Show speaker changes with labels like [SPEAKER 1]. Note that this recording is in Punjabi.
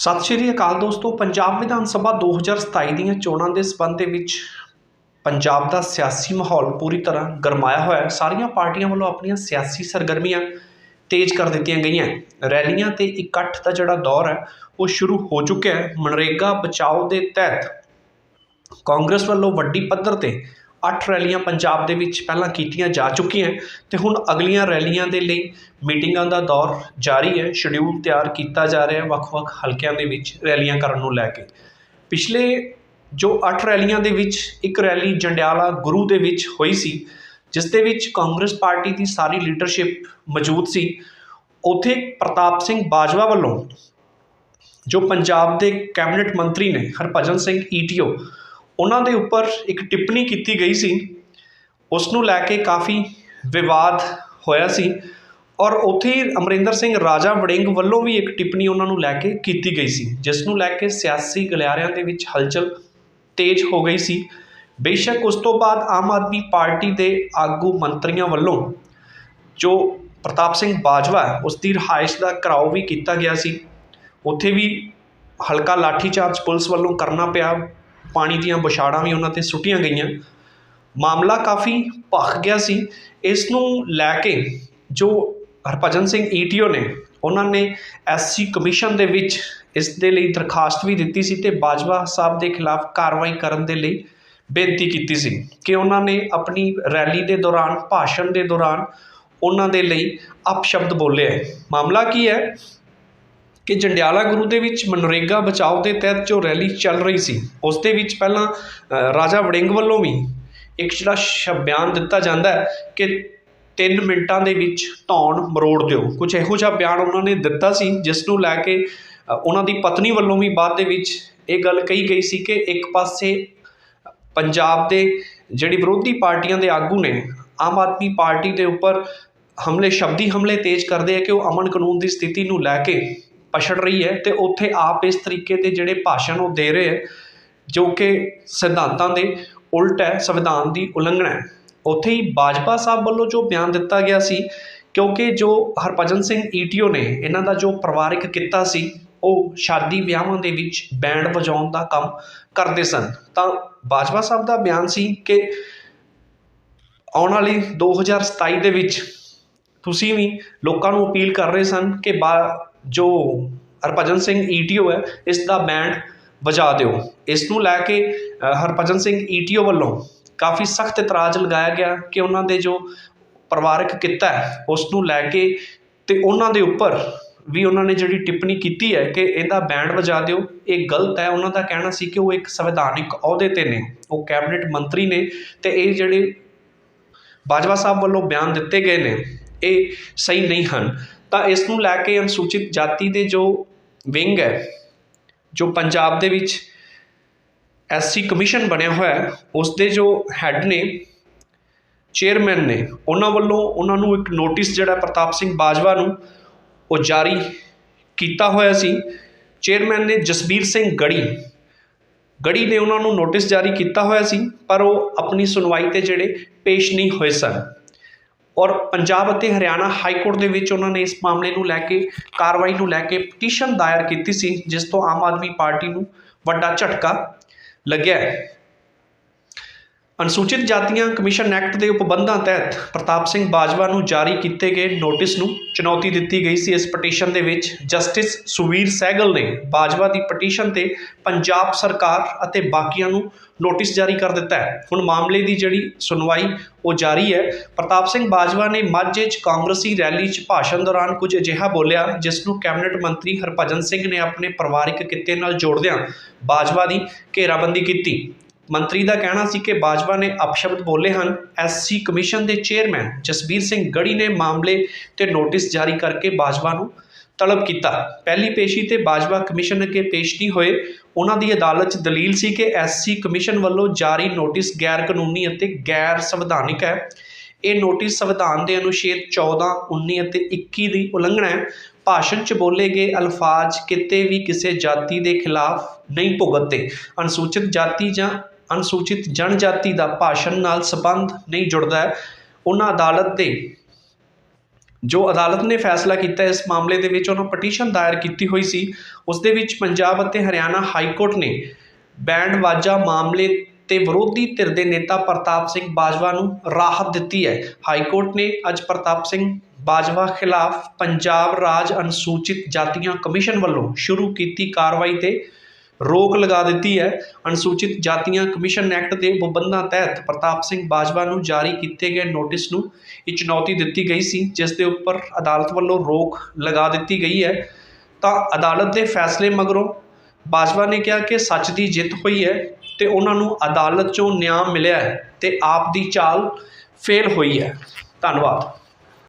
[SPEAKER 1] ਸਤਿ ਸ਼੍ਰੀ ਅਕਾਲ ਦੋਸਤੋ, ਪੰਜਾਬ ਵਿਧਾਨ ਸਭਾ 2027 ਦੀਆਂ ਚੋਣਾਂ ਦੇ ਸਬੰਧ ਦੇ ਵਿੱਚ ਪੰਜਾਬ ਦਾ ਸਿਆਸੀ ਮਾਹੌਲ ਪੂਰੀ ਤਰ੍ਹਾਂ ਗਰਮਾਇਆ ਹੋਇਆ ਹੈ। ਸਾਰੀਆਂ ਪਾਰਟੀਆਂ ਵੱਲੋਂ ਆਪਣੀਆਂ ਸਿਆਸੀ ਸਰਗਰਮੀਆਂ ਤੇਜ਼ ਕਰ ਦਿੱਤੀਆਂ ਗਈਆਂ ਰੈਲੀਆਂ ਤੇ ਇਕੱਠ ਦਾ ਜਿਹੜਾ ਦੌਰ ਹੈ, ਉਹ ਸ਼ੁਰੂ ਹੋ ਚੁੱਕਿਆ ਹੈ। ਮਨਰੇਗਾ ਬਚਾਓ ਦੇ ਤਹਿਤ ਕਾਂਗਰਸ ਵੱਲੋਂ ਵੱਡੀ ਪੱਧਰ ਤੇ ਅੱਠ ਰੈਲੀਆਂ ਪੰਜਾਬ ਦੇ ਵਿੱਚ ਪਹਿਲਾਂ ਕੀਤੀਆਂ ਜਾ ਚੁੱਕੀਆਂ ਅਤੇ ਹੁਣ ਅਗਲੀਆਂ ਰੈਲੀਆਂ ਦੇ ਲਈ ਮੀਟਿੰਗਾਂ ਦਾ ਦੌਰ ਜਾਰੀ ਹੈ ਸ਼ਡਿਊਲ ਤਿਆਰ ਕੀਤਾ ਜਾ ਰਿਹਾ ਵੱਖ-ਵੱਖ ਹਲਕਿਆਂ ਦੇ ਵਿੱਚ ਰੈਲੀਆਂ ਕਰਨ ਨੂੰ ਲੈ ਕੇ। ਪਿਛਲੇ ਜੋ ਅੱਠ ਰੈਲੀਆਂ ਦੇ ਵਿੱਚ ਇੱਕ ਰੈਲੀ ਜੰਡਿਆਲਾ ਗੁਰੂ ਦੇ ਵਿੱਚ ਹੋਈ ਸੀ, ਜਿਸ ਦੇ ਵਿੱਚ ਕਾਂਗਰਸ ਪਾਰਟੀ ਦੀ ਸਾਰੀ ਲੀਡਰਸ਼ਿਪ ਮੌਜੂਦ ਸੀ, ਉੱਥੇ ਪ੍ਰਤਾਪ ਸਿੰਘ ਬਾਜਵਾ ਵੱਲੋਂ ਜੋ ਪੰਜਾਬ ਦੇ ਕੈਬਨਿਟ ਮੰਤਰੀ ਨੇ ਹਰਭਜਨ ਸਿੰਘ ਈਟੀਓ ਉਹਨਾਂ ਦੇ ਉੱਪਰ ਇੱਕ ਟਿੱਪਣੀ ਕੀਤੀ ਗਈ ਸੀ। ਉਸ ਨੂੰ ਲੈ ਕੇ ਕਾਫੀ ਵਿਵਾਦ ਹੋਇਆ ਸੀ ਔਰ ਉੱਥੇ ਅਮਰਿੰਦਰ ਸਿੰਘ ਰਾਜਾ ਵੜਿੰਗ ਵੱਲੋਂ ਵੀ ਇੱਕ ਟਿੱਪਣੀ ਉਹਨਾਂ ਨੂੰ ਲੈ ਕੇ ਕੀਤੀ ਗਈ ਸੀ ਜਿਸ ਨੂੰ ਲੈ ਕੇ ਸਿਆਸੀ ਗਲਿਆਰਿਆਂ ਦੇ ਵਿੱਚ ਹਲਚਲ ਤੇਜ਼ ਹੋ ਗਈ ਸੀ। ਬੇਸ਼ੱਕ ਉਸ ਤੋਂ ਬਾਅਦ ਆਮ ਆਦਮੀ ਪਾਰਟੀ ਦੇ ਆਗੂ ਮੰਤਰੀਆਂ ਵੱਲੋਂ ਜੋ ਪ੍ਰਤਾਪ ਸਿੰਘ ਬਾਜਵਾ ਉਸ ਦੀ ਰਿਹਾਇਸ਼ ਦਾ ਘਰਾਓ ਵੀ ਕੀਤਾ ਗਿਆ ਸੀ। ਉੱਥੇ ਵੀ ਹਲਕਾ ਲਾਠੀਚਾਰਜ ਪੁਲਿਸ ਵੱਲੋਂ ਕਰਨਾ ਪਿਆ। ਪਾਣੀ ਦੀਆਂ ਬੁਛਾੜਾਂ ਵੀ ਉਹਨਾਂ ਤੇ ਸੁੱਟੀਆਂ ਗਈਆਂ। ਮਾਮਲਾ ਕਾਫੀ ਭਖ ਗਿਆ ਸੀ। ਇਸ ਨੂੰ ਲੈ ਕੇ ਜੋ ਹਰਭਜਨ ਸਿੰਘ ਈਟੀਓ ਨੇ, ਉਹਨਾਂ ਨੇ ਐਸਸੀ ਕਮਿਸ਼ਨ ਦੇ ਵਿੱਚ ਇਸ ਦੇ ਲਈ ਦਰਖਾਸਤ ਵੀ ਦਿੱਤੀ ਸੀ ਤੇ ਬਾਜਵਾ ਸਾਹਿਬ ਦੇ ਖਿਲਾਫ ਕਾਰਵਾਈ ਕਰਨ ਦੇ ਲਈ ਬੇਨਤੀ ਕੀਤੀ ਸੀ ਕਿ ਉਹਨਾਂ ਨੇ ਆਪਣੀ ਰੈਲੀ ਦੇ ਦੌਰਾਨ, ਭਾਸ਼ਣ ਦੇ ਦੌਰਾਨ ਉਹਨਾਂ ਦੇ ਲਈ ਅਪਸ਼ਬਦ ਬੋਲੇ ਹੈ। ਮਾਮਲਾ ਕੀ ਹੈ? ਕਿ ਜੰਡਿਆਲਾ ਗੁਰੂ ਦੇ ਵਿੱਚ ਮਨਰੇਗਾ ਬਚਾਓ ਦੇ ਤਹਿਤ ਜੋ ਰੈਲੀ ਚੱਲ ਰਹੀ ਸੀ, ਉਸ ਦੇ ਵਿੱਚ ਪਹਿਲਾਂ ਰਾਜਾ ਵੜਿੰਗ ਵੱਲੋਂ ਵੀ ਇੱਕ ਜਿਹੜਾ ਸ਼ ਬਿਆਨ ਦਿੱਤਾ ਜਾਂਦਾ ਹੈ ਕਿ 3 ਮਿੰਟਾਂ ਦੇ ਵਿੱਚ ਧੌਣ ਮਰੋੜ ਦਿਓ। ਕੁਝ ਇਹੋ ਜਿਹਾ ਬਿਆਨ ਉਹਨਾਂ ਨੇ ਦਿੱਤਾ ਸੀ, ਜਿਸ ਨੂੰ ਲੈ ਕੇ ਉਹਨਾਂ ਦੀ ਪਤਨੀ ਵੱਲੋਂ ਵੀ ਬਾਅਦ ਦੇ ਵਿੱਚ ਇਹ ਗੱਲ ਕਹੀ ਗਈ ਸੀ ਕਿ ਇੱਕ ਪਾਸੇ ਪੰਜਾਬ ਦੇ ਜਿਹੜੀ ਵਿਰੋਧੀ ਪਾਰਟੀਆਂ ਦੇ ਆਗੂ ਨੇ, ਆਮ ਆਦਮੀ ਪਾਰਟੀ ਦੇ ਉੱਪਰ ਹਮਲੇ, ਸ਼ਬਦੀ ਹਮਲੇ ਤੇਜ਼ ਕਰਦੇ ਆ ਕਿ ਉਹ ਅਮਨ ਕਾਨੂੰਨ ਦੀ ਸਥਿਤੀ ਨੂੰ ਲੈ ਕੇ ਪਛੜ ਰਹੀ ਹੈ ਅਤੇ ਉੱਥੇ ਆਪ ਇਸ ਤਰੀਕੇ ਦੇ ਜਿਹੜੇ ਭਾਸ਼ਣ ਉਹ ਦੇ ਰਹੇ ਹੈ, ਜੋ ਕਿ ਸਿਧਾਂਤਾਂ ਦੇ ਉਲਟ ਹੈ, ਸੰਵਿਧਾਨ ਦੀ ਉਲੰਘਣਾ ਹੈ। ਉੱਥੇ ਹੀ ਬਾਜਵਾ ਸਾਹਿਬ ਵੱਲੋਂ ਜੋ ਬਿਆਨ ਦਿੱਤਾ ਗਿਆ ਸੀ, ਕਿਉਂਕਿ ਜੋ ਹਰਭਜਨ ਸਿੰਘ ਈਟੀਓ ਨੇ ਇਹਨਾਂ ਦਾ ਜੋ ਪਰਿਵਾਰਿਕ ਕਿੱਤਾ ਸੀ, ਉਹ ਸ਼ਾਦੀ ਵਿਆਹਾਂ ਦੇ ਵਿੱਚ ਬੈਂਡ ਵਜਾਉਣ ਦਾ ਕੰਮ ਕਰਦੇ ਸਨ। ਤਾਂ ਬਾਜਵਾ ਸਾਹਿਬ ਦਾ ਬਿਆਨ ਸੀ ਕਿ ਆਉਣ ਵਾਲੀ 2027 ਦੇ ਵਿੱਚ ਤੁਸੀਂ ਵੀ ਲੋਕਾਂ ਨੂੰ ਅਪੀਲ ਕਰ ਰਹੇ ਸਨ ਕਿ ਬਾ ਜੋ ਹਰਭਜਨ ਸਿੰਘ ਈਟੀਓ ਹੈ ਇਸ ਦਾ ਬੈਂਡ ਵਜਾ ਦਿਓ। ਇਸ ਨੂੰ ਲੈ ਕੇ ਹਰਭਜਨ ਸਿੰਘ ਈਟੀਓ ਵੱਲੋਂ ਕਾਫੀ ਸਖਤ ਇਤਰਾਜ਼ ਲਗਾਇਆ ਗਿਆ ਕਿ ਉਹਨਾਂ ਦੇ ਜੋ ਪਰਿਵਾਰਕ ਕਿੱਤਾ ਹੈ ਉਸ ਨੂੰ ਲੈ ਕੇ ਅਤੇ ਉਹਨਾਂ ਦੇ ਉੱਪਰ ਵੀ ਉਹਨਾਂ ਨੇ ਜਿਹੜੀ ਟਿੱਪਣੀ ਕੀਤੀ ਹੈ ਕਿ ਇਹਦਾ ਬੈਂਡ ਵਜਾ ਦਿਓ। ਇਹ ਗਲਤ ਹੈ। ਉਹਨਾਂ ਦਾ ਕਹਿਣਾ ਸੀ ਕਿ ਉਹ ਇੱਕ ਸੰਵਿਧਾਨਿਕ ਅਹੁਦੇ ਤੇ ਨੇ। ਉਹ ਕੈਬਨਿਟ ਮੰਤਰੀ ਨੇ ਅਤੇ ਇਹ ਜਿਹੜੇ ਬਾਜਵਾ ਸਾਹਿਬ ਵੱਲੋਂ ਬਿਆਨ ਦਿੱਤੇ ਗਏ ਨੇ ਇਹ ਸਹੀ ਨਹੀਂ ਹਨ। ਤਾਂ ਇਸ ਨੂੰ ਲੈ ਕੇ ਅਨੁਸੂਚਿਤ ਜਾਤੀ ਦੇ ਜੋ ਵਿੰਗ ਹੈ, ਜੋ ਪੰਜਾਬ ਦੇ ਵਿੱਚ ਐਸਸੀ ਕਮਿਸ਼ਨ ਬਣਿਆ ਹੋਇਆ ਹੈ ਉਸ ਦੇ ਜੋ ਹੈੱਡ ਨੇ, ਚੇਅਰਮੈਨ ਨੇ, ਉਹਨਾਂ ਵੱਲੋਂ ਉਹਨਾਂ ਨੂੰ ਇੱਕ ਨੋਟਿਸ ਜਿਹੜਾ ਪ੍ਰਤਾਪ ਸਿੰਘ ਬਾਜਵਾ ਨੂੰ ਉਹ ਜਾਰੀ ਕੀਤਾ ਹੋਇਆ ਸੀ। ਚੇਅਰਮੈਨ ਨੇ ਜਸਬੀਰ ਸਿੰਘ ਗੜੀ ਗੜੀ ਨੇ ਉਹਨਾਂ ਨੂੰ ਨੋਟਿਸ ਜਾਰੀ ਕੀਤਾ ਹੋਇਆ ਸੀ, ਪਰ ਉਹ ਆਪਣੀ ਸੁਣਵਾਈ ਤੇ ਜਿਹੜੇ ਪੇਸ਼ ਨਹੀਂ ਹੋਏ ਸਨ। ਔਰ ਪੰਜਾਬ ਅਤੇ ਹਰਿਆਣਾ ਹਾਈ ਕੋਰਟ ਦੇ ਵਿੱਚ ਉਹਨਾਂ ਨੇ ਇਸ ਮਾਮਲੇ ਨੂੰ ਲੈ ਕੇ, ਕਾਰਵਾਈ ਨੂੰ ਲੈ ਕੇ ਪਟੀਸ਼ਨ ਦਾਇਰ ਕੀਤੀ ਸੀ, ਜਿਸ ਤੋਂ ਆਮ ਆਦਮੀ ਪਾਰਟੀ ਨੂੰ ਵੱਡਾ ਝਟਕਾ ਲੱਗਿਆ ਅਨੁਸੂਚਿਤ ਜਾਤੀਆਂ ਕਮਿਸ਼ਨ ਐਕਟ ਦੇ ਉਪਬੰਧਾਂ ਤਹਿਤ ਪ੍ਰਤਾਪ ਸਿੰਘ ਬਾਜਵਾ ਨੂੰ ਜਾਰੀ ਕੀਤੇ ਗਏ ਨੋਟਿਸ ਨੂੰ ਚੁਣੌਤੀ ਦਿੱਤੀ ਗਈ ਸੀ। ਇਸ ਪਟੀਸ਼ਨ ਦੇ ਵਿੱਚ ਜਸਟਿਸ ਸੁਵੀਰ ਸਹਿਗਲ ਨੇ ਬਾਜਵਾ ਦੀ ਪਟੀਸ਼ਨ ਤੇ ਪੰਜਾਬ ਸਰਕਾਰ ਅਤੇ ਬਾਕੀਆਂ ਨੂੰ ਨੋਟਿਸ ਜਾਰੀ ਕਰ ਦਿੱਤਾ ਹੈ। ਹੁਣ ਮਾਮਲੇ ਦੀ ਜਿਹੜੀ ਸੁਣਵਾਈ ਉਹ ਜਾਰੀ ਹੈ। ਪ੍ਰਤਾਪ ਸਿੰਘ ਬਾਜਵਾ ਨੇ ਮਾਝੇ 'ਚ ਕਾਂਗਰਸੀ ਰੈਲੀ 'ਚ ਭਾਸ਼ਣ ਦੌਰਾਨ ਕੁਝ ਅਜਿਹਾ ਬੋਲਿਆ, ਜਿਸ ਨੂੰ ਕੈਬਨਿਟ ਮੰਤਰੀ ਹਰਭਜਨ ਸਿੰਘ ਨੇ ਆਪਣੇ ਪਰਿਵਾਰਿਕ ਕਿੱਤੇ ਨਾਲ ਜੋੜਦਿਆਂ ਬਾਜਵਾ ਦੀ ਘੇਰਾਬੰਦੀ ਕੀਤੀ। ਮੰਤਰੀ ਦਾ ਕਹਿਣਾ ਸੀ ਕਿ ਬਾਜਵਾ ਨੇ ਅਪਸ਼ਬਦ ਬੋਲੇ ਹਨ। ਐਸਸੀ ਕਮਿਸ਼ਨ ਦੇ ਚੇਅਰਮੈਨ ਜਸਬੀਰ ਸਿੰਘ ਗੜੀ ਨੇ ਮਾਮਲੇ ਤੇ ਨੋਟਿਸ ਜਾਰੀ ਕਰਕੇ ਬਾਜਵਾ ਨੂੰ ਤਲਬ ਕੀਤਾ। ਪਹਿਲੀ ਪੇਸ਼ੀ ਤੇ ਬਾਜਵਾ ਕਮਿਸ਼ਨ ਅੱਗੇ ਪੇਸ਼ ਨਹੀਂ ਹੋਏ। ਉਹਨਾਂ ਦੀ ਅਦਾਲਤ 'ਚ ਦਲੀਲ ਸੀ ਕਿ ਐਸਸੀ ਕਮਿਸ਼ਨ ਵੱਲੋਂ ਜਾਰੀ ਨੋਟਿਸ ਗੈਰ ਕਾਨੂੰਨੀ ਅਤੇ ਗੈਰ ਸੰਵਿਧਾਨਿਕ ਹੈ। ਇਹ ਨੋਟਿਸ ਸੰਵਿਧਾਨ ਦੇ ਅਨੁਛੇਦ 14 19 ਅਤੇ 21 ਦੀ ਉਲੰਘਣਾ ਹੈ। ਭਾਸ਼ਣ 'ਚ ਬੋਲੇ ਗਏ ਅਲਫਾਜ਼ ਕਿਤੇ ਵੀ ਕਿਸੇ ਜਾਤੀ ਦੇ ਖਿਲਾਫ ਨਹੀਂ ਭੁਗਤਦੇ। ਅਨੁਸੂਚਿਤ ਜਾਤੀ ਜਾਂ ਅਨੁਸੂਚਿਤ ਜਨਜਾਤੀ ਦਾ ਭਾਸ਼ਣ ਨਾਲ ਸੰਬੰਧ ਨਹੀਂ ਜੁੜਦਾ ਹੈ। ਉਹਨਾਂ ਅਦਾਲਤ ਦੇ ਜੋ ਅਦਾਲਤ ਨੇ ਫੈਸਲਾ ਕੀਤਾ, ਇਸ ਮਾਮਲੇ ਦੇ ਵਿੱਚ ਉਹਨਾਂ ਪਟੀਸ਼ਨ ਦਾਇਰ ਕੀਤੀ ਹੋਈ ਸੀ। ਉਸ ਦੇ ਵਿੱਚ ਪੰਜਾਬ ਅਤੇ ਹਰਿਆਣਾ ਹਾਈ ਕੋਰਟ ਨੇ ਬੈਂਡ ਵਾਜਾ ਮਾਮਲੇ ਤੇ ਵਿਰੋਧੀ ਧਿਰ ਦੇ ਨੇਤਾ ਪ੍ਰਤਾਪ ਸਿੰਘ ਬਾਜਵਾ ਨੂੰ ਰਾਹਤ ਦਿੱਤੀ ਹੈ। ਹਾਈ ਕੋਰਟ ਨੇ ਅੱਜ ਪ੍ਰਤਾਪ ਸਿੰਘ ਬਾਜਵਾ ਖਿਲਾਫ ਪੰਜਾਬ ਰਾਜ ਅਨੁਸੂਚਿਤ ਜਾਤੀਆਂ ਕਮਿਸ਼ਨ ਵੱਲੋਂ ਸ਼ੁਰੂ ਕੀਤੀ ਕਾਰਵਾਈ ਤੇ ਰੋਕ ਲਗਾ ਦਿੱਤੀ ਹੈ। ਅਨੁਸੂਚਿਤ ਜਾਤੀਆਂ ਕਮਿਸ਼ਨ ਐਕਟ ਦੇ ਪਾਬੰਦਾਂ ਤਹਿਤ ਪ੍ਰਤਾਪ ਸਿੰਘ ਬਾਜਵਾ ਨੂੰ ਜਾਰੀ ਕੀਤੇ ਗਏ ਨੋਟਿਸ ਨੂੰ ਇਹ ਚੁਣੌਤੀ ਦਿੱਤੀ ਗਈ ਸੀ, ਜਿਸ ਦੇ ਉੱਪਰ ਅਦਾਲਤ ਵੱਲੋਂ ਰੋਕ ਲਗਾ ਦਿੱਤੀ ਗਈ ਹੈ। ਤਾਂ ਅਦਾਲਤ ਦੇ ਫੈਸਲੇ ਮਗਰੋਂ ਬਾਜਵਾ ਨੇ ਕਿਹਾ ਕਿ ਸੱਚ ਦੀ ਜਿੱਤ ਹੋਈ ਹੈ ਤੇ ਉਹਨਾਂ ਨੂੰ ਅਦਾਲਤ 'ਚੋਂ ਨਿਆਂ ਮਿਲਿਆ ਹੈ ਤੇ ਆਪ ਦੀ ਚਾਲ ਫੇਲ ਹੋਈ ਹੈ। ਧੰਨਵਾਦ।